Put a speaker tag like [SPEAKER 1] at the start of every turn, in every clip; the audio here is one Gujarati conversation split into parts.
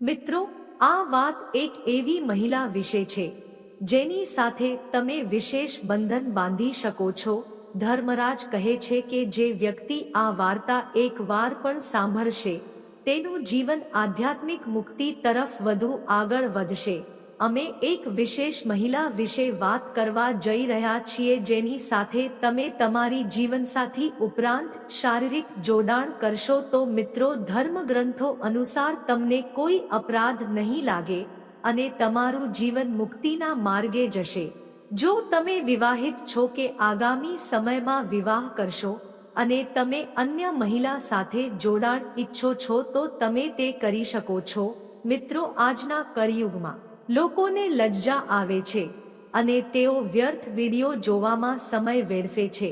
[SPEAKER 1] મિત્રો, આ વાત એક એવી મહિલા વિશે છે, જેની સાથે તમે વિશેષ બંધન બાંધી શકો છો. ધર્મરાજ કહે છે કે જે વ્યક્તિ આ વાર્તા એક વાર પણ સાંભળશે, તેનું જીવન આધ્યાત્મિક મુક્તિ તરફ વધુ આગળ વધશે. અમે એક વિશેષ મહિલા વિશે વાત કરવા જઈ રહ્યા છીએ જેની સાથે તમે તમારી જીવનસાથી ઉપરાંત શારીરિક જોડાણ કરશો તો મિત્રો ધર્મગ્રંથો અનુસાર તમને કોઈ અપરાધ નહીં લાગે અને તમારું જીવન મુક્તિના માર્ગે જશે. જો તમે વિવાહિત છો કે આગામી સમયમાં વિવાહ કરશો અને તમે અન્ય મહિલા સાથે જોડાણ ઈચ્છો છો તો તમે તે કરી શકો છો. મિત્રો, આજના કળિયુગમાં લોકોને લજ્જા આવે છે અને તેઓ વ્યર્થ વીડિયો જોવામાં સમય વેડફે છે.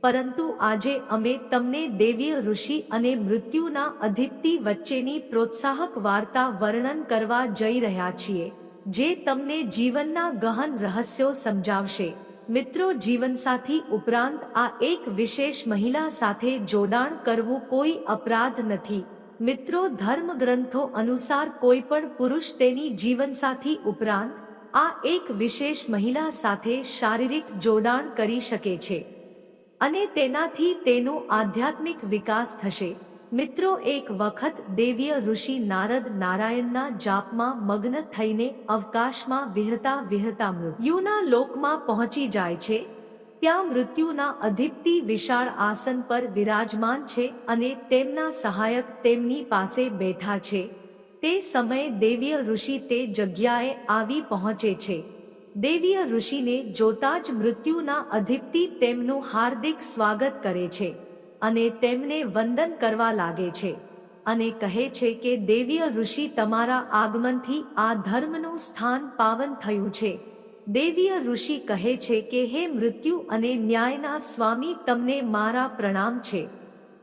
[SPEAKER 1] પરંતુ આજે અમે તમને દેવીય ઋષિ અને મૃત્યુના અધિપતિ વચ્ચેની પ્રોત્સાહક વાર્તા વર્ણન કરવા જઈ રહ્યા છીએ, જે તમને જીવનના ગહન રહસ્યો સમજાવશે. મિત્રો, જીવનસાથી ઉપરાંત આ એક વિશેષ મહિલા સાથે જોડાણ કરવું કોઈ અપરાધ નથી. મિત્રો ધર્મ ગ્રંથો અનુસાર કોઈ પણ પુરુષ તેની જીવનસાથી ઉપરાંત આ એક વિશેષ મહિલા સાથે શારીરિક જોડાણ કરી શકે છે અને તેનાથી તેનો આધ્યાત્મિક વિકાસ થશે. મિત્રો, એક વખત દેવીય ઋષિ નારદ નારાયણના જાપમાં મગ્ન થઈને અવકાશમાં વિહતા વિહતા મૃત્યુના લોકમાં પહોંચી જાય છે ત્યાં મૃત્યુના અધિપતિ વિશાળ આસન પર વિરાજમાન છે અને તેમના સહાયક તેમની પાસે બેઠા છે. તે સમયે દેવીય ઋષિ તે જગ્યાએ આવી પહોંચે છે. દેવીય ઋષિને જોતા જ મૃત્યુના અધિપતિ તેમનું હાર્દિક સ્વાગત કરે છે અને તેમને વંદન કરવા લાગે છે અને કહે છે કે દેવીય ઋષિ તમારા આગમનથી આ ધર્મનું સ્થાન પાવન થયું છે. દેવીય ઋષિ કહે છે કે, હે મૃત્યુ અને ન્યાયના સ્વામી, તમને મારા પ્રણામ છે.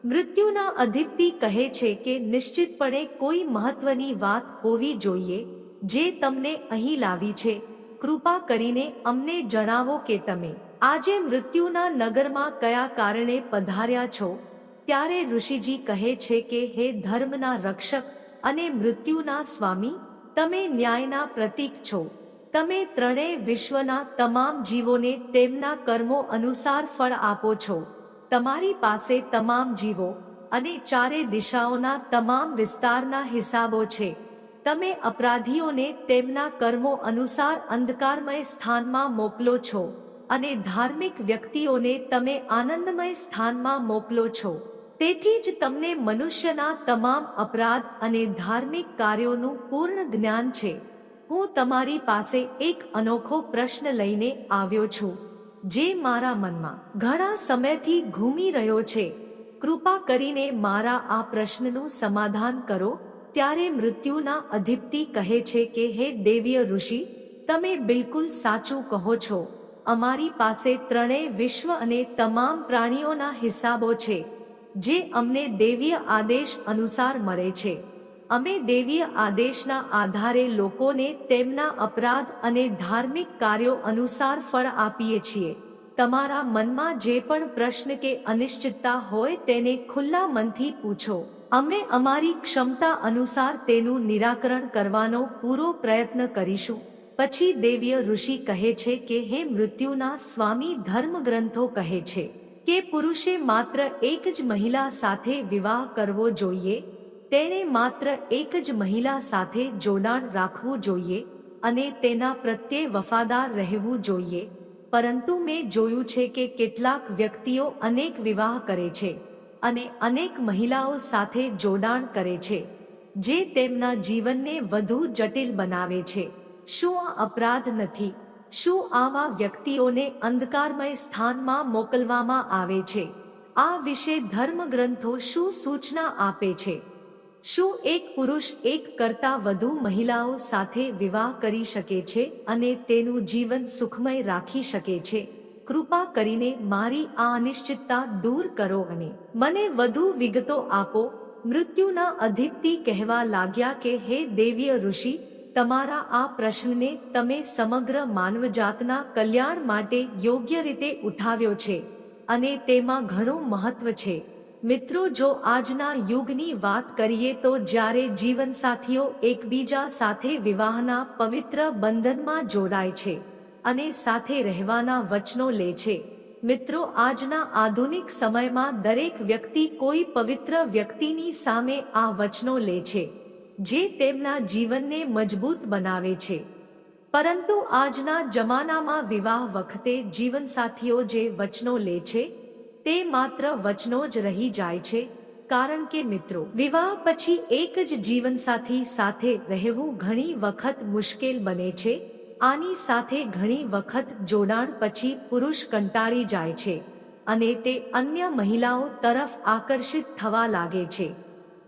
[SPEAKER 1] મૃત્યુના અધિપતિ કહે છે કે, નિશ્ચિતપણે કોઈ મહત્વની વાત હોવી જોઈએ, જે તમને અહીં લાવી છે. કૃપા કરીને અમને જણાવો કે તમે આજે મૃત્યુના નગરમાં કયા કારણે પધાર્યા છો? ત્યારે ઋષિજી કહે છે કે, હે ધર્મના રક્ષક અને મૃત્યુના સ્વામી, તમે ન્યાયના પ્રતીક છો. તમે ત્રણેય વિશ્વના તમામ જીવોને તેમના કર્મો અનુસાર ફળ આપો છો. તમારી પાસે તમામ જીવો અને ચારે દિશાઓના તમામ વિસ્તારના હિસાબો છે. તમે અપરાધીઓને તેમના કર્મો અનુસાર અંધકારમય સ્થાનમાં મોકલો છો અને ધાર્મિક વ્યક્તિઓને તમે આનંદમય સ્થાનમાં મોકલો છો. તેથી જ તમને મનુષ્યના તમામ અપરાધ અને ધાર્મિક કાર્યોનું પૂર્ણ જ્ઞાન છે. હું તમારી પાસે એક અનોખો પ્રશ્ન લઈને આવ્યો છું, જે મારા મનમાં ઘણા સમયથી ઘૂમી રહ્યો છે. કૃપા કરીને મારા આ પ્રશ્નનું સમાધાન કરો. ત્યારે મૃત્યુના અધિપતિ કહે છે કે, હે દેવીય ઋષિ, તમે બિલકુલ સાચું કહો છો. અમારી પાસે ત્રણેય વિશ્વ અને તમામ પ્રાણીઓના હિસાબો છે, જે અમને દેવીય આદેશ અનુસાર મળે છે. અમે દેવીય આદેશના આધારે લોકોને તેમના અપરાધ અને ધાર્મિક કાર્યો અનુસાર ફળ આપીએ છીએ. તમારા મનમાં જે પણ પ્રશ્ન કે અનિશ્ચિતતા હોય તેને ખુલ્લા મનથી પૂછો. અમે અમારી ક્ષમતા અનુસાર તેનું નિરાકરણ કરવાનો પૂરો પ્રયત્ન કરીશું. પછી દેવીય ઋષિ કહે છે કે, હે મૃત્યુના સ્વામી ધર્મગ્રંથો કહે છે કે પુરુષે માત્ર એક જ મહિલા સાથે વિવાહ કરવો જોઈએ. તેણે માત્ર એક જ મહિલા સાથે જોડાણ રાખવું જોઈએ અને તેના પ્રત્યે વફાદાર રહેવું જોઈએ. પરંતુ મેં જોયું છે કે કેટલાક વ્યક્તિઓ અનેક વિવાહ કરે છે અને અનેક મહિલાઓ સાથે જોડાણ કરે છે, જે તેમના જીવનને વધુ જટિલ બનાવે છે. શું આ અપરાધ નથી? શું આવા વ્યક્તિઓને અંધકારમય સ્થાનમાં મોકલવામાં આવે છે? આ વિશે ધર્મગ્રંથો શું સૂચના આપે છે? શું એક પુરુષ એક કરતા વધુ મહિલાઓ સાથે વિવાહ કરી શકે છે અને તેનું જીવન સુખમય રાખી શકે છે? કૃપા કરીને મારી આ અનિશ્ચિતતા દૂર કરો અને મને વધુ વિગતો આપો. મૃત્યુના અધિપતિ કહેવા લાગ્યા કે, હે દેવીય ઋષિ, તમારા આ પ્રશ્નને તમે સમગ્ર માનવજાતના કલ્યાણ માટે યોગ્ય રીતે ઉઠાવ્યો છે અને તેમાં ઘણું મહત્વ છે. મિત્રો, જો આજના યુગની વાત કરીએ તો જ્યારે જીવનસાથીઓ એકબીજા સાથે વિવાહના પવિત્ર બંધનમાં જોડાય છે અને સાથે રહેવાના વચનો લે છે, મિત્રો, આજના આધુનિક સમયમાં દરેક વ્યક્તિ કોઈ પવિત્ર વ્યક્તિની સામે આ વચનો લે છે, જે તેમના જીવનને મજબૂત બનાવે છે. પરંતુ આજના જમાનામાં વિવાહ વખતે જીવનસાથીઓ જે વચનો લે છે તે માત્ર વચનો જ રહી જાય છે, કારણ કે મિત્રો, વિવાહ પછી એક જ જીવનસાથી સાથે રહેવું ઘણી વખત મુશ્કેલ બને છે, આની સાથે ઘણી વખત જોડાણ પછી પુરુષ કંટાળી જાય છે, અને તે અન્ય મહિલાઓ તરફ આકર્ષિત થવા લાગે છે,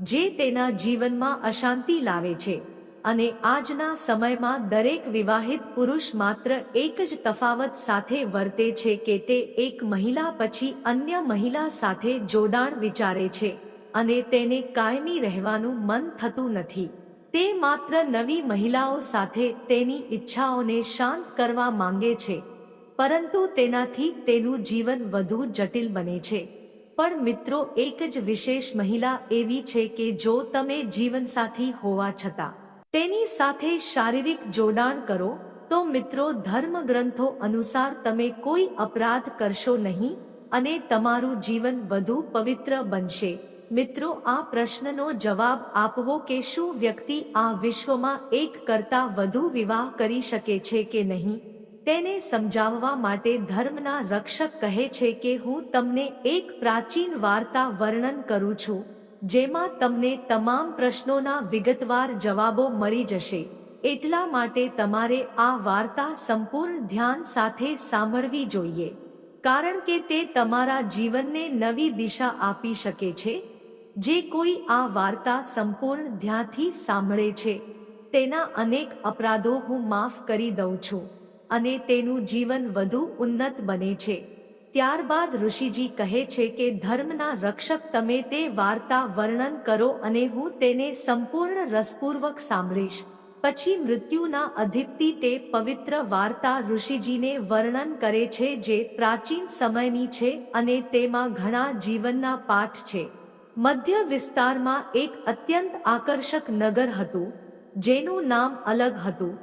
[SPEAKER 1] જે તેના જીવનમાં અશાંતિ લાવે છે. અને આજના સમયમાં દરેક વિવાહિત પુરુષ માત્ર એક જ તફાવત સાથે વર્તે છે કે તે એક મહિલા પછી અન્ય મહિલા સાથે જોડાણ વિચારે છે અને તેને કાયમી રહેવાનું મન થતું નથી. તે માત્ર નવી મહિલાઓ સાથે તેની ઈચ્છાઓને શાંત કરવા માંગે છે, પરંતુ તેનાથી તેનું જીવન વધુ જટિલ બને છે. પણ મિત્રો, એક જ વિશેષ મહિલા એવી છે કે જો તમે જીવનસાથી હોવા છતાં તેની સાથે શારીરિક જોડાણ કરો, તો મિત્રો ધર્મ ગ્રંથો અનુસાર તમે કોઈ અપરાધ કરશો નહીં અને તમારું જીવન વધુ પવિત્ર બનશે. મિત્રો, આ પ્રશ્નનો જવાબ આપવો કે શું વ્યક્તિ આ વિશ્વમાં એક કરતા વધુ વિવાહ કરી શકે છે કે નહીં, તેને સમજાવવા માટે ધર્મના રક્ષક કહે છે કે હું તમને એક પ્રાચીન વાર્તા વર્ણન કરું છું. જેમાં તમને તમામ પ્રશ્નોના વિગતવાર જવાબો મળી જશે. એટલા માટે તમારે આ વાર્તા સંપૂર્ણ ધ્યાન સાથે સાંભળવી જોઈએ. કારણ કે તે તમારા જીવનને નવી દિશા આપી શકે છે. જે કોઈ આ વાર્તા સંપૂર્ણ ધ્યાનથી સાંભળે છે. તેના અનેક અપરાધો હું માફ કરી દઉં છું. અને તેનું જીવન વધુ ઉન્નત બને છે. ત્યારબાદ ઋષિજી કહે છે કે ધર્મના રક્ષક તમે તે વાર્તા વર્ણન કરો અને હું તેને સંપૂર્ણ રસપૂર્વક સાંભળીશ. પછી મૃત્યુના અધિપતિ તે પવિત્ર વાર્તા ઋષિજીને વર્ણન કરે છે જે પ્રાચીન સમયની છે અને તેમાં ઘણા જીવનના પાઠ છે. મધ્ય વિસ્તારમાં એક અત્યંત આકર્ષક નગર હતું, જેનું નામ અલગ હતું,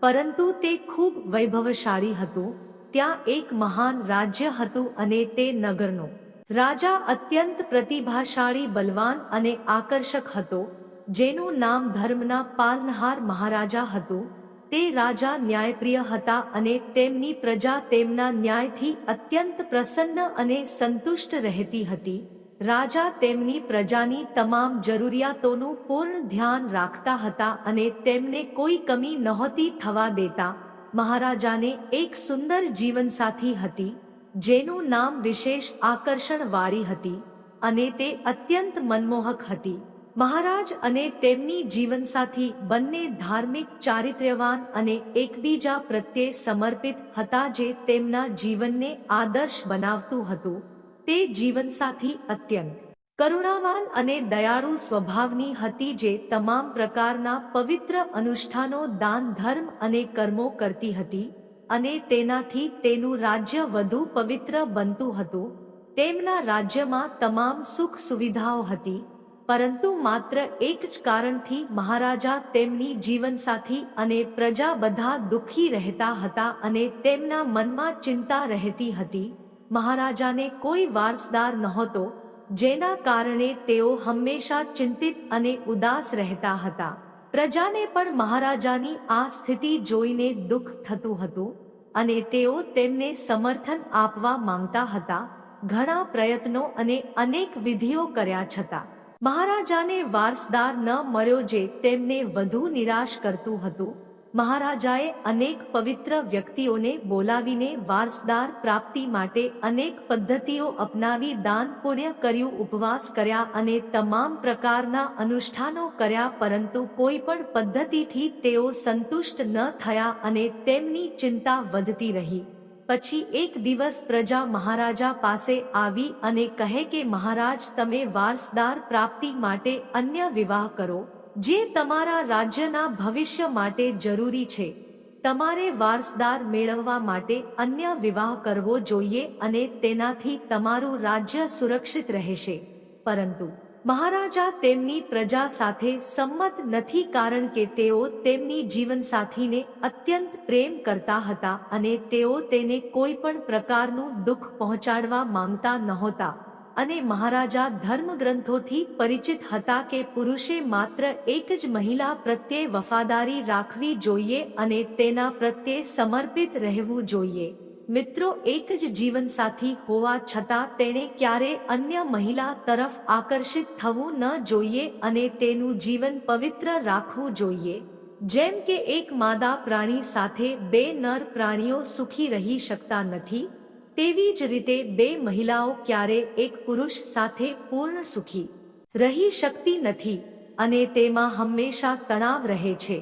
[SPEAKER 1] પરંતુ તે ખૂબ વૈભવશાળી હતું. ત્યાં એક મહાન રાજ્ય હતું અને તે નગરનો. રાજા અત્યંત પ્રતિભાશાળી, બલવાન અને આકર્ષક હતો, જેનું નામ ધર્મના પાલનહાર મહારાજા હતું. તે રાજા ન્યાયપ્રિય હતા અને તેમની પ્રજા તેમના ન્યાયથી અત્યંત પ્રસન્ન અને સંતુષ્ટ રહેતી હતી. રાજા તેમની પ્રજાની તમામ જરૂરિયાતોનું પૂર્ણ ધ્યાન રાખતા હતા અને તેમને કોઈ કમી નહોતી થવા દેતા. મહારાજાને એક સુંદર જીવનસાથી હતી, જેનું નામ વિશેષ આકર્ષણવાળી હતી અને તે અત્યંત મનમોહક હતી. મહારાજ અને તેમની જીવનસાથી બંને ધાર્મિક ચારિત્ર્યવાન અને એકબીજા પ્રત્યે સમર્પિત હતા જે તેમના જીવનને આદર્શ બનાવતું હતું. તે જીવનસાથી અત્યંત કરુણાવાન અને દયાળુ સ્વભાવની હતી જે તમામ પ્રકારના પવિત્ર અનુષ્ઠાનો દાન, ધર્મ અને કર્મો કરતી હતી અને તેનાથી તેનું રાજ્ય વધુ પવિત્ર બનતું હતું. તેમના રાજ્યમાં તમામ સુખ સુવિધાઓ હતી, પરંતુ માત્ર એક જ કારણથી મહારાજા તેમની જીવનસાથી અને પ્રજા બધા દુઃખી રહેતા હતા અને તેમના મનમાં ચિંતા રહેતી હતી. મહારાજાને કોઈ વારસદાર નહોતો જેના કારણે તેઓ હંમેશા ચિંતિત અને ઉદાસ રહેતા હતા. પ્રજાને પણ મહારાજાની આ સ્થિતિ જોઈને દુઃખ થતું હતું અને તેઓ તેમને સમર્થન આપવા માંગતા હતા, ઘણા પ્રયત્નો અને અનેક વિધિઓ કર્યા છતાં. મહારાજાને વારસદાર ન મળ્યો જે તેમને વધુ નિરાશ કરતું હતું. મહારાજાએ અનેક પવિત્ર વ્યક્તિઓને બોલાવીને વારસદાર પ્રાપ્તિ માટે અનેક પદ્ધતિઓ અપનાવી દાન પુણ્ય કર્યું, ઉપવાસ કર્યા અને તમામ પ્રકારના અનુષ્ઠાનો કર્યા, પરંતુ કોઈ પણ પદ્ધતિથી તેઓ સંતુષ્ટ ન થયા અને તેમની ચિંતા વધતી રહી. પછી એક દિવસ પ્રજા મહારાજા પાસે આવી અને કહે કે, મહારાજ, તમે વારસદાર પ્રાપ્તિ માટે અન્ય વિવાહ કરો. જે તમારા રાજ્યના ભવિષ્ય માટે જરૂરી છે. તમારે વારસદાર મેળવવા માટે અન્ય વિવાહ કરવો જોઈએ અને તેનાથી તમારું રાજ્ય સુરક્ષિત રહેશે. પરંતુ, મહારાજા તેમની પ્રજા સાથે સંમત નથી કારણ કે તેઓ તેમની જીવનસાથીને અત્યંત પ્રેમ કરતા હતા અને તેઓ તેને કોઈ પણ પ્રકારનું દુઃખ પહોંચાડવા માંગતા નહોતા. અને મહારાજા ધર્મગ્રંથોથી પરિચિત હતા કે પુરુષે માત્ર એક જ મહિલા પ્રત્યે વફાદારી રાખવી જોઈએ અને તેના પ્રત્યે સમર્પિત રહેવું જોઈએ. મિત્રો, એક જ જીવનસાથી હોવા છતાં તેણે ક્યારે અન્ય મહિલા તરફ આકર્ષિત થવું ન જોઈએ અને તેનું જીવન પવિત્ર રાખવું જોઈએ. જેમ કે એક માદા પ્રાણી સાથે બે નર પ્રાણીઓ સુખી રહી શકતા નથી તેવી જ રીતે બે મહિલાઓ ક્યારે એક પુરુષ સાથે પૂર્ણ સુખી રહી શકતી નથી અને તેમાં હંમેશા તણાવ રહે છે.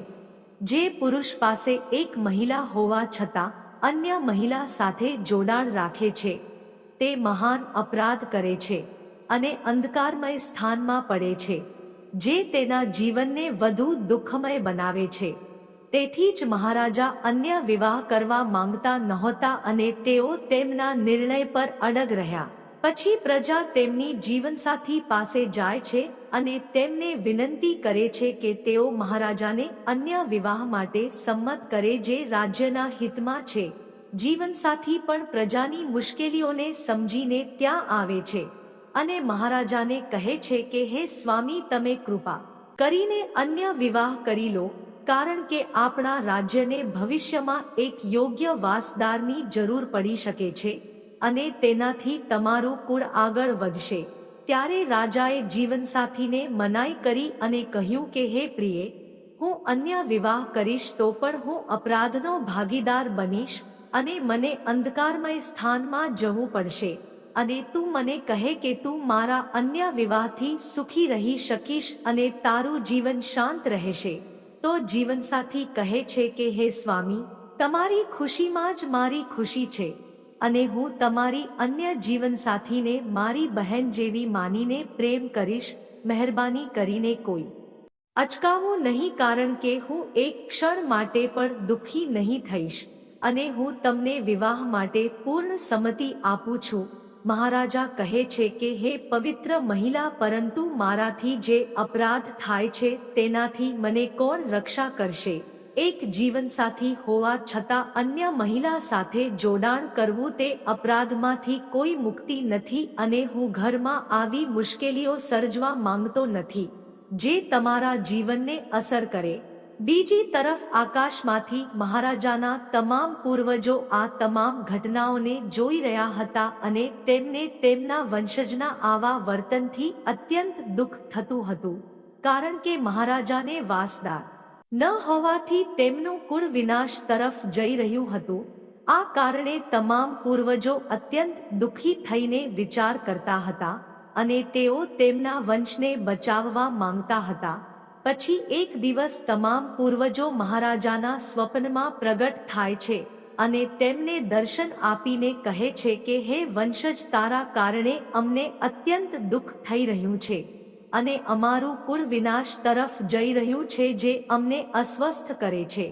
[SPEAKER 1] જે પુરુષ પાસે એક મહિલા હોવા છતાં અન્ય મહિલા સાથે જોડાણ રાખે છે. તે મહાન અપરાધ કરે છે અને અંધકારમય સ્થાનમાં પડે છે, જે તેના જીવનને વધુ દુઃખમય બનાવે છે. તેથી જ મહારાજા અન્ય વિવાહ કરવા માંગતા નહોતા અને તેઓ તેમના નિર્ણય પર અડગ રહ્યા. પછી પ્રજા તેમની જીવનસાથી પાસે જાય છે અને તેમને વિનંતી કરે છે કે તેઓ મહારાજાને અન્ય વિવાહ માટે સંમત કરે જે રાજ્યના હિતમાં છે. જીવનસાથી પણ પ્રજાની મુશ્કેલીઓને સમજીને ત્યાં આવે છે અને મહારાજાને કહે છે કે, હે સ્વામી, તમે કૃપા કરીને અન્ય વિવાહ કરી લો કારણ કે આપણા રાજ્યને ભવિષ્યમાં એક યોગ્ય વાસદારની જરૂર પડી શકે છે અને તેનાથી તમારું કુળ આગળ વધશે. ત્યારે રાજાએ જીવનસાથીને મનાઈ કરી અને કહ્યું કે, હે પ્રિય, હું અન્ય વિવાહ કરીશ તો પણ હું અપરાધનો ભાગીદાર બનીશ અને મને અંધકારમય સ્થાનમાં જવું પડશે. અને તું મને કહે કે તું મારા અન્ય વિવાહથી સુખી રહી શકીશ અને તારું જીવન શાંત રહેશે. તો જીવનસાથી કહે છે કે, હે સ્વામી, તમારી ખુશીમાં જ મારી ખુશી છે અને હું તમારી અન્ય જીવનસાથીને, મારી બહેન જેવી માનીને પ્રેમ કરીશ, મહેરબાની કરીને કોઈ અચકાવું નહીં કારણ કે હું એક ક્ષણ માટે પણ દુઃખી નહીં થઈશ અને હું તમને વિવાહ માટે પૂર્ણ સંમતિ આપું છું. મહારાજા કહે છે કે, હે પવિત્ર મહિલા, પરંતુ મારાથી જે અપરાધ થાય છે, તેનાથી મને કોણ રક્ષા કરશે? એક જીવનસાથી હોવા છતાં અન્ય મહિલા સાથે જોડાણ કરવું તે અપરાધમાંથી કોઈ મુક્તિ નથી અને હું ઘરમાં આવી મુશ્કેલીઓ સર્જવા માંગતો નથી, જે તમારા જીવનને અસર કરે. બીજી તરફ આકાશમાંથી મહારાજાના તમામ પૂર્વજો આ તમામ ઘટનાઓને જોઈ રહ્યા હતા અને તેમને તેમના વંશજના આવા વર્તનથી અત્યંત દુઃખ થતું હતું, કારણ કે મહારાજાને વાસદાર ન હોવાથી તેમનું કુળ વિનાશ તરફ જઈ રહ્યું હતું. આ કારણે તમામ પૂર્વજો અત્યંત દુઃખી થઈને વિચાર કરતા હતા અને તેઓ તેમના વંશને બચાવવા માંગતા હતા. પછી એક દિવસ તમામ પૂર્વજો મહારાજાના સ્વપ્નમાં પ્રગટ થાય છે અને તેમને દર્શન આપીને કહે છે કે, હે વંશજ, તારા કારણે અમને અત્યંત દુઃખ થઈ રહ્યું છે અને અમારું કુળ વિનાશ તરફ જઈ રહ્યું છે જે અમને અસ્વસ્થ કરે છે.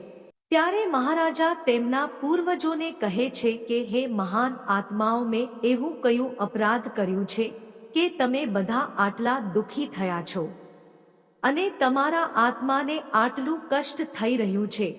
[SPEAKER 1] ત્યારે મહારાજા તેમના પૂર્વજોને કહે છે કે, હે મહાન આત્માઓ, મેં એવું કયું અપરાધ કર્યું છે કે તમે બધા આટલા દુઃખી થયા છો. અને તમારા આત્માને આટલું કષ્ટ થઈ રહ્યું છે.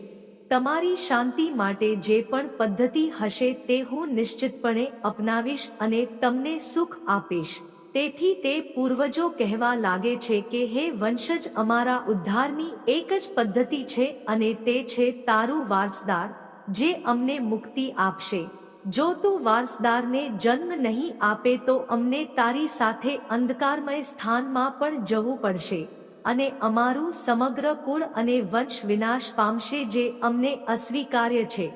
[SPEAKER 1] તમારી શાંતિ માટે જે પણ પદ્ધતિ હશે તે હું નિશ્ચિતપણે અપનાવીશ અને તમને સુખ આપીશ. તેથી તે પૂર્વજો કહેવા લાગે છે કે, હે વંશજ, અમારા ઉદ્ધારની એક જ પદ્ધતિ છે અને તે છે તારું વારસદાર, જે અમને મુક્તિ આપશે. જો તું વારસદારને જન્મ નહીં આપે તો અમને તારી સાથે અંધકારમય સ્થાનમાં પણ જવું પડશે. અને અમારું સમગ્ર કુળ અને વંશ વિનાશ પામશે જે અમને અસ્વીકાર્ય છે.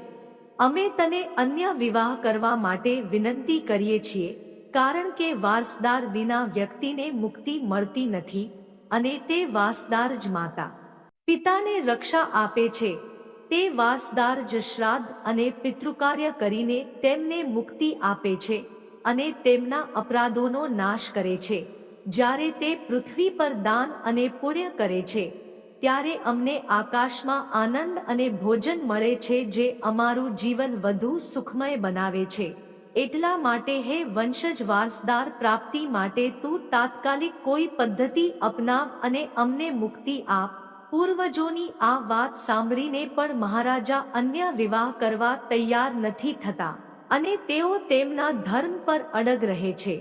[SPEAKER 1] અમે તને અન્ય વિવાહ કરવા માટે વિનંતી કરીએ છીએ, કારણ કે વારસદાર વિના વ્યક્તિને મુક્તિ મળતી નથી અને તે વાસદાર જ માતા. પિતાને રક્ષા આપે છે. તે વાસદાર જ શ્રાદ્ધ અને પિતૃકાર્ય કરીને તેમને મુક્તિ આપે છે અને તેમના અપરાધોનો નાશ કરે છે. જ્યારે તે પૃથ્વી પર દાન અને પુણ્ય કરે છે, ત્યારે અમને આકાશમાં આનંદ અને ભોજન મળે છે જે અમારું જીવન વધુ સુખમય બનાવે છે. એટલા માટે હે વંશજ વારસદાર, પ્રાપ્તિ માટે તું તાત્કાલિક કોઈ પદ્ધતિ અપનાવ અને અમને મુક્તિ આપ. પૂર્વજોની આ વાત સાંભળીને પણ મહારાજા અન્ય વિવાહ કરવા તૈયાર નથી થતા અને તેઓ તેમના ધર્મ પર અડગ રહે છે.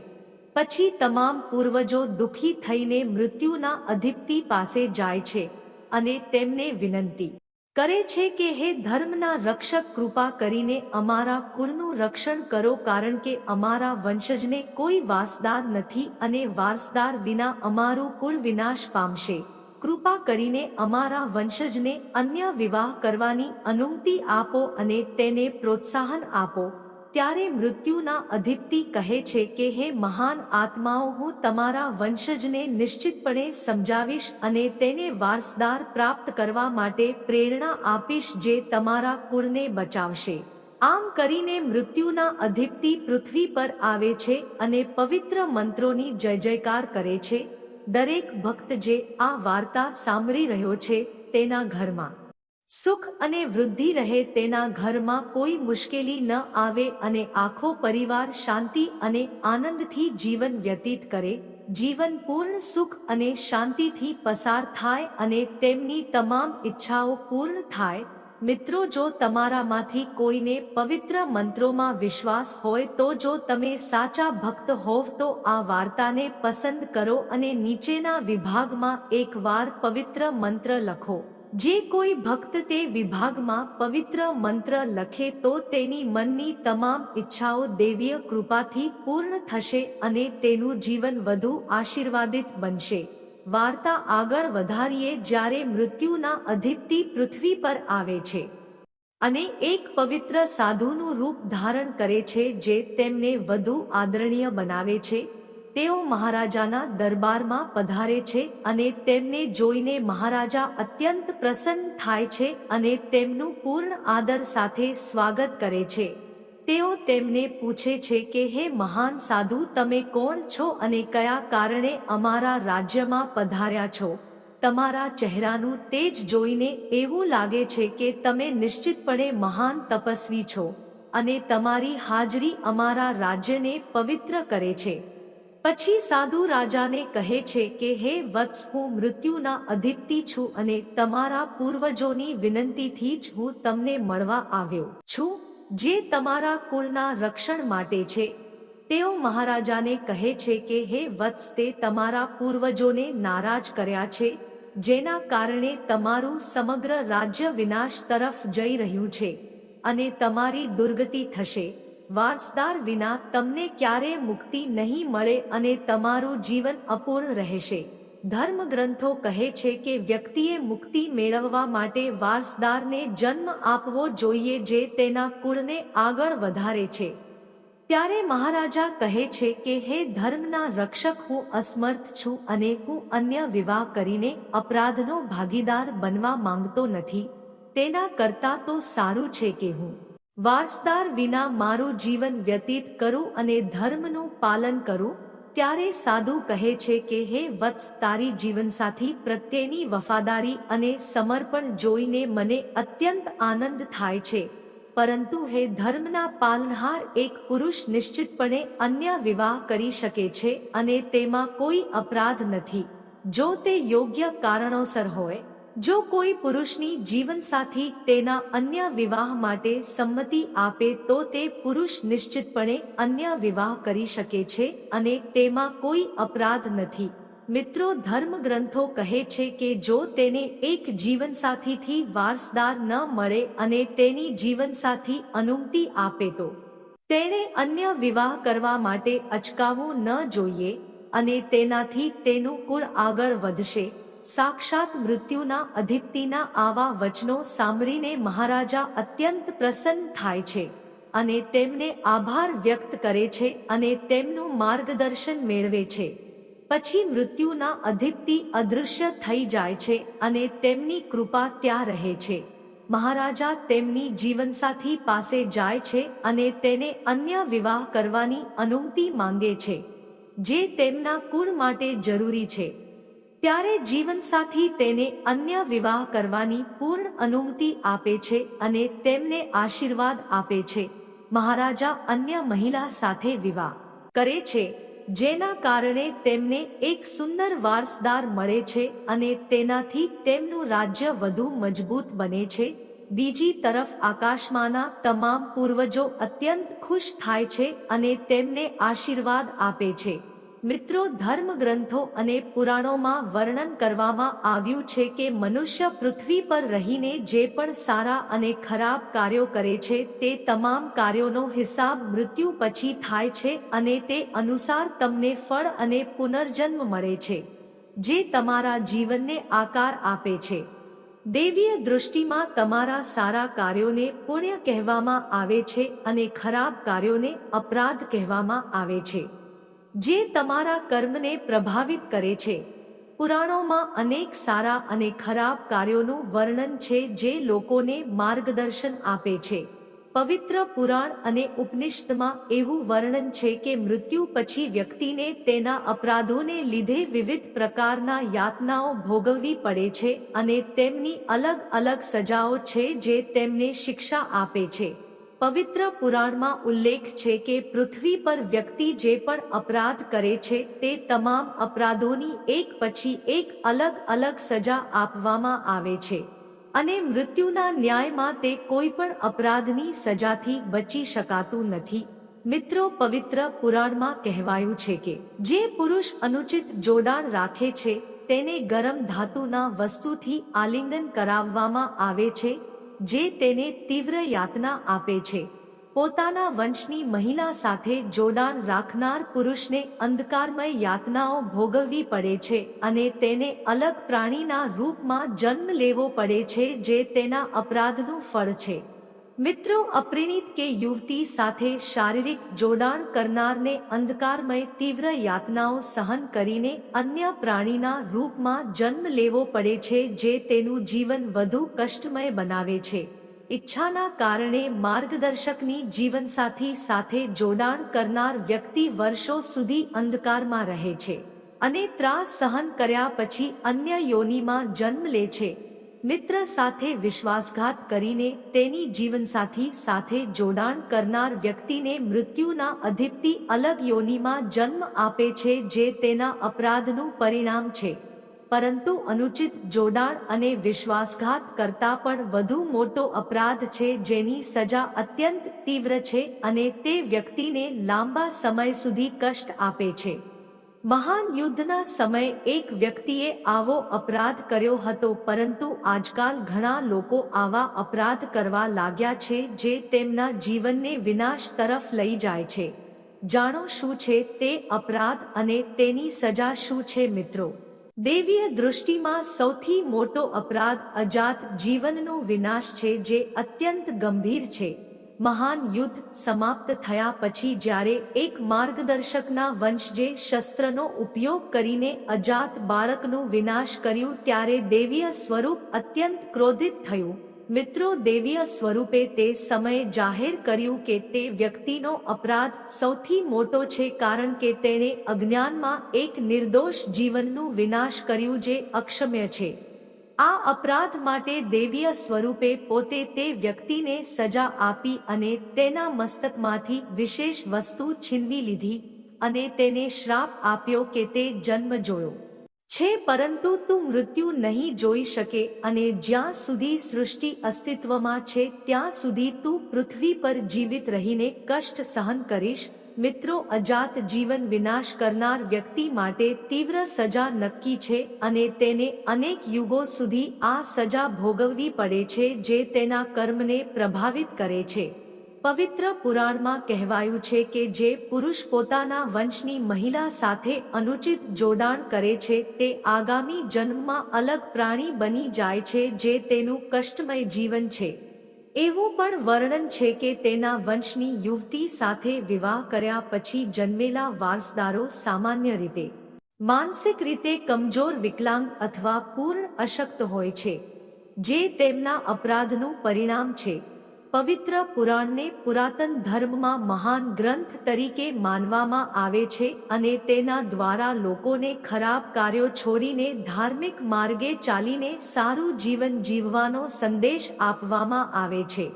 [SPEAKER 1] પછી તમામ પૂર્વજો દુખી થઈને મૃત્યુના અધિપતિ પાસે જાય છે અને તેમને વિનંતી કરે છે કે હે ધર્મના રક્ષક કૃપા કરીને અમારા કુળનું રક્ષણ કરો કારણ કે અમારા વંશજને કોઈ વાસદાર નથી અને વારસદાર વિના અમારું કુળ વિનાશ પામશે. કૃપા કરીને અમારા વંશજને અન્ય વિવાહ કરવાની અનુમતિ આપો અને તેને પ્રોત્સાહન આપો. ત્યારે મૃત્યુના અધિપતિ કહે છે કે, હે મહાન આત્માઓ, હું તમારા વંશજને નિશ્ચિતપણે સમજાવીશ અને તેને વારસદાર પ્રાપ્ત કરવા માટે પ્રેરણા આપીશ જે તમારા કુળને બચાવશે. આમ કરીને મૃત્યુના અધિપતિ પૃથ્વી પર આવે છે અને પવિત્ર મંત્રોની જય જયકાર કરે છે. દરેક ભક્ત જે આ વાર્તા સાંભળી રહ્યો છે તેના ઘરમાં સુખ અને વૃદ્ધિ રહે તેના ઘરમાં કોઈ મુશ્કેલી ન આવે અને આખો પરિવાર શાંતિ અને આનંદથી જીવન વ્યતીત કરે, જીવન પૂર્ણ સુખ અને શાંતિથી પસાર થાય અને તેમની તમામ ઈચ્છાઓ પૂર્ણ થાય. મિત્રો, જો તમારામાંથી કોઈને પવિત્ર મંત્રોમાં વિશ્વાસ હોય તો જો તમે સાચા ભક્ત હોવ તો આ વાર્તાને પસંદ કરો અને નીચેના વિભાગમાં એકવાર પવિત્ર મંત્ર લખો. જે કોઈ ભક્ત તે વિભાગમાં પવિત્ર મંત્ર લખે તો તેની મનની તમામ ઈચ્છાઓ દેવીય કૃપાથી પૂર્ણ થશે અને તેનું જીવન વધુ આશીર્વાદિત બનશે. વાર્તા આગળ વધારીએ જ્યારે મૃત્યુના અધિપતિ પૃથ્વી પર આવે છે અને એક પવિત્ર સાધુનું રૂપ ધારણ કરે છે જે તેમને વધુ આદરણીય બનાવે છે. તેઓ મહારાજાના દરબારમાં પધારે છે અને તેમને જોઈને મહારાજા અત્યંત પ્રસન્ન થાય છે અને તેમનું પૂર્ણ આદર સાથે સ્વાગત કરે છે. તેઓ તેમને પૂછે છે કે, હે મહાન સાધુ, તમે કોણ છો અને કયા કારણે અમારા રાજ્યમાં પધાર્યા છો? તમારા ચહેરાનું તેજ જોઈને એવું લાગે છે કે તમે નિશ્ચિતપણે મહાન તપસ્વી છો અને તમારી હાજરી અમારા રાજ્યને પવિત્ર કરે છે. પછી સાધુ રાજાને કહે છે કે, હે વત્સ, હું મૃત્યુના અધિપતિ છું અને તમારા પૂર્વજોની વિનંતીથી જ હું તમને મળવા આવ્યો છું. જે તમારા કુળના રક્ષણ માટે છે. તેઓ મહારાજાને કહે છે કે, હે વત્સ, તે તમારા પૂર્વજોને નારાજ કર્યા છે, જેના કારણે તમારું સમગ્ર રાજ્ય વિનાશ તરફ જઈ રહ્યું છે અને તમારી દુર્ગતિ થશે. વારસદાર વિના તમને ક્યારે મુક્તિ નહીં મળે અને તમારું જીવન અપૂર્ણ રહેશે. ધર્મ ગ્રંથો કહે છે કે વ્યક્તિએ મુક્તિ મેળવવા માટે વારસદારને જન્મ આપવો જોઈએ જે તેના કુળને આગળ વધારે છે. ત્યારે મહારાજા કહે છે કે, હે ધર્મના રક્ષક, હું અસમર્થ છું અને હું અન્ય વિવાહ કરીને અપરાધનો ભાગીદાર બનવા માંગતો નથી. તેના કરતા તો સારું છે કે હું વારસદાર વિના મારું જીવન વ્યતીત કરું અને ધર્મનું પાલન કરું, ત્યારે સાધુ કહે છે કે, હે વત્સ, તારી જીવનસાથી પ્રત્યેની વફાદારી અને સમર્પણ જોઈને મને અત્યંત આનંદ થાય છે. પરંતુ હે ધર્મના પાલનહાર, એક પુરુષ નિશ્ચિતપણે અન્ય વિવાહ કરી શકે છે અને તેમાં કોઈ અપરાધ નથી. જો તે યોગ્ય કારણોસર હોય જો કોઈ પુરુષની જીવનસાથી તેના અન્ય વિવાહ માટે સંમતિ આપે તો તે પુરુષ નિશ્ચિતપણે અન્ય વિવાહ કરી શકે છે અને તેમાં કોઈ અપરાધ નથી. મિત્રો ધર્મગ્રંથો કહે છે કે જો તેને એક જીવનસાથીથી વારસદાર ન મળે અને તેની જીવનસાથી અનુમતિ આપે તો તેણે અન્ય વિવાહ કરવા માટે અચકાવવું ન જોઈએ અને તેનાથી તેનું કુળ આગળ વધશે. સાક્ષાત મૃત્યુના અધિપતિના આવા વચનો સાંભળીને મહારાજા અત્યંત પ્રસન્ન થાય છે અને તેમને આભાર વ્યક્ત કરે છે અને તેમનું માર્ગદર્શન મેળવે છે. પછી મૃત્યુના અધિપતિ અદૃશ્ય થઈ જાય છે અને તેમની કૃપા ત્યાં રહે છે. મહારાજા તેમની જીવનસાથી પાસે જાય છે અને તેને અન્ય વિવાહ કરવાની અનુમતિ માંગે છે, જે તેમના કુળ માટે જરૂરી છે. ત્યારે જીવનસાથી તેને અન્ય વિવાહ કરવાની પૂર્ણ અનુમતિ આપે છે અને તેમને આશીર્વાદ આપે છે. મહારાજા અન્ય મહિલા સાથે વિવાહ કરે છે, જેના કારણે તેમને એક સુંદર વારસદાર મળે છે અને તેનાથી તેમનું રાજ્ય વધુ મજબૂત બને છે. બીજી તરફ આકાશમાંના તમામ પૂર્વજો અત્યંત ખુશ થાય છે અને તેમને આશીર્વાદ આપે છે. મિત્રો ધર્મ ગ્રંથો અને પુરાણોમાં વર્ણન કરવામાં આવ્યું છે કે મનુષ્ય પૃથ્વી પર રહીને જે પણ સારા અને ખરાબ કાર્યો કરે છે, તે તમામ કાર્યોનો હિસાબ મૃત્યુ પછી થાય છે અને તે અનુસાર તમને ફળ અને પુનર્જન્મ મળે છે, જે તમારા જીવનને આકાર આપે છે. દેવીય દૃષ્ટિમાં તમારા સારા કાર્યોને પુણ્ય કહેવામાં આવે છે અને ખરાબ કાર્યોને અપરાધ કહેવામાં આવે છે. જે તમારા કર્મને પ્રભાવિત કરે છે. પુરાણોમાં અનેક સારા અને ખરાબ કાર્યોનું વર્ણન છે જે લોકોને માર્ગદર્શન આપે છે. પવિત્ર પુરાણ અને ઉપનિષદમાં એવું વર્ણન છે કે મૃત્યુ પછી વ્યક્તિને તેના અપરાધોને લીધે વિવિધ પ્રકારના યાતનાઓ ભોગવવી પડે છે અને તેમની અલગ અલગ સજાઓ છે જે તેમને શિક્ષા આપે છે. પવિત્ર પુરાણમાં ઉલ્લેખ છે કે પૃથ્વી પર વ્યક્તિ જે પણ અપરાધ કરે છે, તે તમામ અપરાધોની એક પછી એક અલગ અલગ સજા આપવામાં આવે છે. અને મૃત્યુના ન્યાયમાં તે કોઈ પણ અપરાધની સજાથી બચી શકાતું નથી. મિત્રો, પવિત્ર પુરાણમાં કહેવાયું છે કે, જે પુરુષ અનુચિત જોડાણ રાખે છે, તેને ગરમ ધાતુના વસ્તુથી આલિંગન કરાવવામાં આવે છે જે તેને તીવ્ર યાતના આપે છે. પોતાના વંશની મહિલા સાથે જોડાણ રાખનાર પુરુષને અંધકારમય યાતનાઓ ભોગવવી પડે છે અને તેને અલગ પ્રાણીના રૂપમાં જન્મ લેવો પડે છે જે તેના અપરાધનું ફળ છે. મિત્રો અપરિણીત કે યુવતી સાથે શારીરિક જોડાણ કરનારને અંધકારમય તીવ્ર યાતનાઓ સહન કરીને અન્ય પ્રાણીના રૂપમાં જન્મ લેવો પડે છે જે તેનું જીવન વધુ કષ્ટમય બનાવે છે. ઈચ્છાના કારણે માર્ગદર્શકની જીવનસાથી સાથે જોડાણ કરનાર વ્યક્તિ વર્ષો સુધી અંધકારમાં રહે છે અને ત્રાસ સહન કર્યા પછી અન્ય યોનિમાં જન્મ લે છે. મિત્ર સાથે વિશ્વાસઘાત કરીને તેની જીવનસાથી સાથે જોડાણ કરનાર વ્યક્તિને મૃત્યુના અધિપતિ અલગ યોનિમાં જન્મ આપે છે જે તેના અપરાધનું પરિણામ છે. પરંતુ અનુચિત જોડાણ અને વિશ્વાસઘાત કરતા પણ વધુ મોટો અપરાધ છે જેની સજા અત્યંત તીવ્ર છે અને તે વ્યક્તિને લાંબા સમય સુધી કષ્ટ આપે છે. મહાન યુદ્ધના સમયે એક વ્યક્તિએ આવો અપરાધ કર્યો હતો, પરંતુ આજકાલ ઘણા લોકો આવા અપરાધ કરવા લાગ્યા છે જે તેમના જીવનને વિનાશ તરફ લઈ જાય છે. જાણો શું છે તે અપરાધ અને તેની સજા શું છે મિત્રો? દેવીય દૃષ્ટિમાં સૌથી મોટો અપરાધ અજાત જીવનનો વિનાશ છે જે અત્યંત ગંભીર છે. મહાન યુદ્ધ સમાપ્ત થયા પછી જ્યારે એક માર્ગદર્શકના વંશજે શસ્ત્રનો ઉપયોગ કરીને અજાત બાળકનું વિનાશ કર્યું ત્યારે દેવીય સ્વરૂપ અત્યંત ક્રોધિત થયું. મિત્રો, દેવીય સ્વરૂપે તે સમયે જાહેર કર્યું કે તે વ્યક્તિનો અપરાધ સૌથી મોટો છે કારણ કે તેણે અજ્ઞાનમાં એક નિર્દોષ જીવનનું વિનાશ કર્યું જે અક્ષમ્ય છે. આ અપરાધ માટે દેવીય સ્વરૂપે પોતે તે વ્યક્તિને સજા આપી અને તેના મસ્તકમાંથી વિશેષ વસ્તુ છીનવી લીધી અને તેને શ્રાપ આપ્યો કે તે જન્મ જોયો. છે, પરંતુ તું મૃત્યુ નહીં જોઈ શકે અને જ્યાં સુધી સૃષ્ટિ અસ્તિત્વમાં છે, ત્યાં સુધી તું પૃથ્વી પર જીવિત રહીને કષ્ટ સહન કરીશ મિત્રો, અજાત જીવન વિનાશ કરનાર વ્યક્તિ માટે તીવ્ર સજા નક્કી છે અને તેને અનેક યુગો સુધી આ સજા ભોગવવી પડે છે જે તેના કર્મને પ્રભાવિત કરે છે. પવિત્ર પુરાણમાં કહેવાયું છે કે જે પુરુષ પોતાના વંશની મહિલા સાથે અનુચિત જોડાણ કરે છે, તે આગામી જન્મમાં અલગ પ્રાણી બની જાય છે જે તેનું કષ્ટમય જીવન છે. એવું પણ વર્ણન છે કે તેના વંશની યુવતી સાથે વિવાહ કર્યા પછી જન્મેલા વારસદારો સામાન્ય રીતે માનસિક રીતે કમજોર વિકલાંગ અથવા પૂર્ણ અશક્ત હોય છે, જે તેમના અપરાધનું પરિણામ છે. પવિત્ર પુરાણને પુરાતન ધર્મમાં મહાન ગ્રંથ તરીકે માનવામાં આવે છે અને તેના દ્વારા લોકોને ખરાબ કાર્યો છોડીને ધાર્મિક માર્ગે ચાલીને સારું જીવન જીવવાનો સંદેશ આપવામાં આવે છે.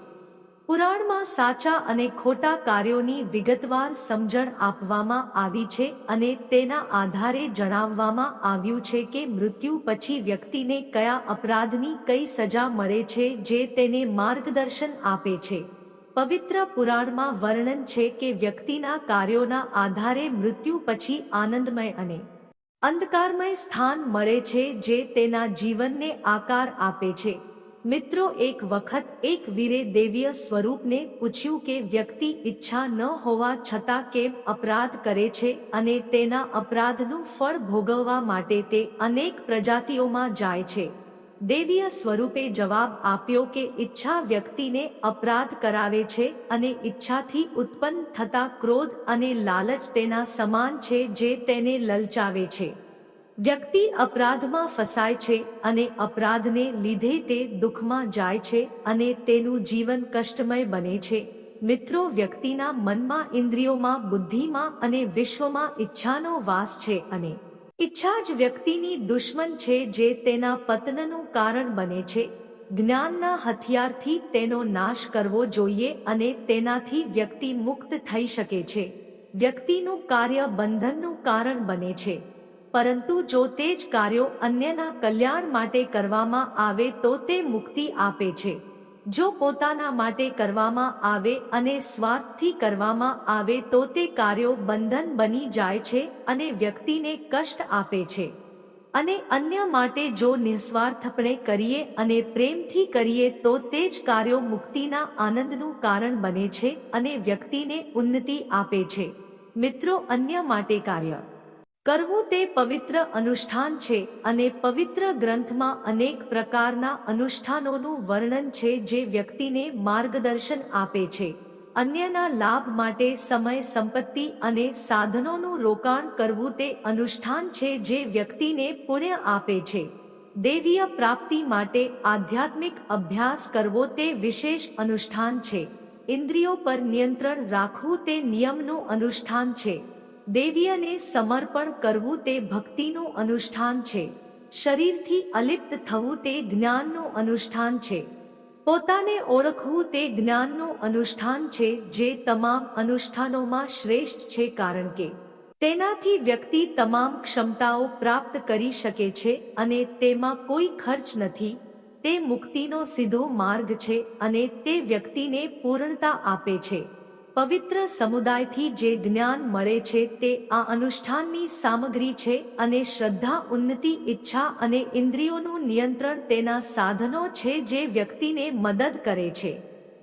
[SPEAKER 1] પુરાણમાં સાચા અને ખોટા કાર્યોની વિગતવાર સમજણ આપવામાં આવી છે અને તેના આધારે જણાવવામાં આવ્યું છે કે મૃત્યુ પછી વ્યક્તિને કયા અપરાધની કઈ સજા મળે છે જે તેને માર્ગદર્શન આપે છે. પવિત્ર પુરાણમાં વર્ણન છે કે વ્યક્તિના કાર્યોના આધારે મૃત્યુ પછી આનંદમય અને અંધકારમય સ્થાન મળે છે જે તેના જીવનને આકાર આપે છે. મિત્રો, એક વખત એક વીરે દેવીય સ્વરૂપને પૂછ્યું કે વ્યક્તિ ઈચ્છા ન હોવા છતાં કેમ અપરાધ કરે છે અને તેના અપરાધનું ફળ ભોગવવા માટે તે અનેક પ્રજાતિઓમાં જાય છે. દેવીય સ્વરૂપે જવાબ આપ્યો કે ઈચ્છા વ્યક્તિને અપરાધ કરાવે છે અને ઈચ્છાથી ઉત્પન્ન થતા ક્રોધ અને લાલચ તેના સમાન છે જે તેને લલચાવે છે. વ્યક્તિ અપરાધમાં ફસાય છે અને અપરાધને લીધે તે દુઃખમાં જાય છે અને તેનું જીવન કષ્ટમય બને છે. મિત્રો, વ્યક્તિના મનમાં, ઇન્દ્રિયોમાં, બુદ્ધિમાં અને વિશ્વમાં ઈચ્છાનો વાસ છે અને ઈચ્છા જ વ્યક્તિની દુશ્મન છે જે તેના પતનનું કારણ બને છે. જ્ઞાનના હથિયારથી તેનો નાશ કરવો જોઈએ અને તેનાથી વ્યક્તિ મુક્ત થઈ શકે છે. વ્યક્તિનું કાર્ય બંધનનું કારણ બને છે. પરંતુ જો તે જ કાર્યો અન્યના કલ્યાણ માટે કરવામાં આવે તો તે મુક્તિ આપે છે. જો પોતાના માટે કરવામાં આવે અને સ્વાર્થથી કરવામાં આવે તો તે કાર્યો બંધન બની જાય છે અને વ્યક્તિને કષ્ટ આપે છે. અને અન્ય માટે જો નિસ્વાર્થપણે કરીએ અને પ્રેમથી કરીએ તો તે જ કાર્યો મુક્તિના આનંદનું કારણ બને છે અને વ્યક્તિને ઉન્નતિ આપે છે. મિત્રો, અન્ય માટે કાર્ય કરવું તે પવિત્ર અનુષ્ઠાન છે અને પવિત્ર ગ્રંથમાં અનેક પ્રકારના અનુષ્ઠાનોનું વર્ણન છે જે વ્યક્તિને માર્ગદર્શન આપે છે. અન્યના લાભ માટે સમય, સંપત્તિ અને સાધનોનું રોકાણ કરવું તે અનુષ્ઠાન છે જે વ્યક્તિને પુણ્ય આપે છે. દેવીય પ્રાપ્તિ માટે આધ્યાત્મિક અભ્યાસ કરવો તે વિશેષ અનુષ્ઠાન છે. ઇન્દ્રિયો પર નિયંત્રણ રાખવું તે નિયમનું અનુષ્ઠાન છે. દેવીયને સમર્પણ કરવું તે ભક્તિનું અનુષ્ઠાન છે. શરીરથી અલિપ્ત થવું તે જ્ઞાનનું અનુષ્ઠાન છે. પોતાને ઓળખવું તે જ્ઞાનનું અનુષ્ઠાન છે, જે તમામ અનુષ્ઠાનોમાં શ્રેષ્ઠ છે કારણ કે તેનાથી વ્યક્તિ તમામ ક્ષમતાઓ પ્રાપ્ત કરી શકે છે અને તેમાં કોઈ ખર્ચ નથી. તે મુક્તિનો સીધો માર્ગ છે અને તે વ્યક્તિને પૂર્ણતા આપે છે. પવિત્ર સમુદાયથી જે જ્ઞાન મળે છે તે આ અનુષ્ઠાનની સામગ્રી છે અને શ્રદ્ધા, ઉન્નતિ, ઈચ્છા અને ઇન્દ્રિયોનું નિયંત્રણ તેના સાધનો છે જે વ્યક્તિને મદદ કરે છે.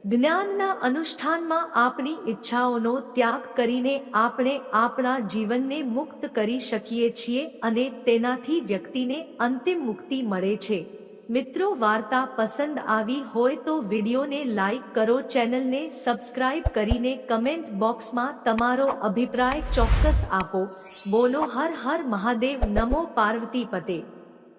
[SPEAKER 1] જ્ઞાનના અનુષ્ઠાનમાં આપણી ઈચ્છાઓનો ત્યાગ કરીને આપણે આપણા જીવનને મુક્ત કરી શકીએ છીએ અને તેનાથી વ્યક્તિને અંતિમ મુક્તિ મળે છે. મિત્રો, વાર્તા પસંદ આવી હોય તો વિડીયોને લાઈક કરો, ચેનલને સબસ્ક્રાઇબ કરીને કમેન્ટ બોક્સમાં તમારો અભિપ્રાય ચોક્કસ આપો. બોલો, હર હર મહાદેવ, નમો પાર્વતી પતે.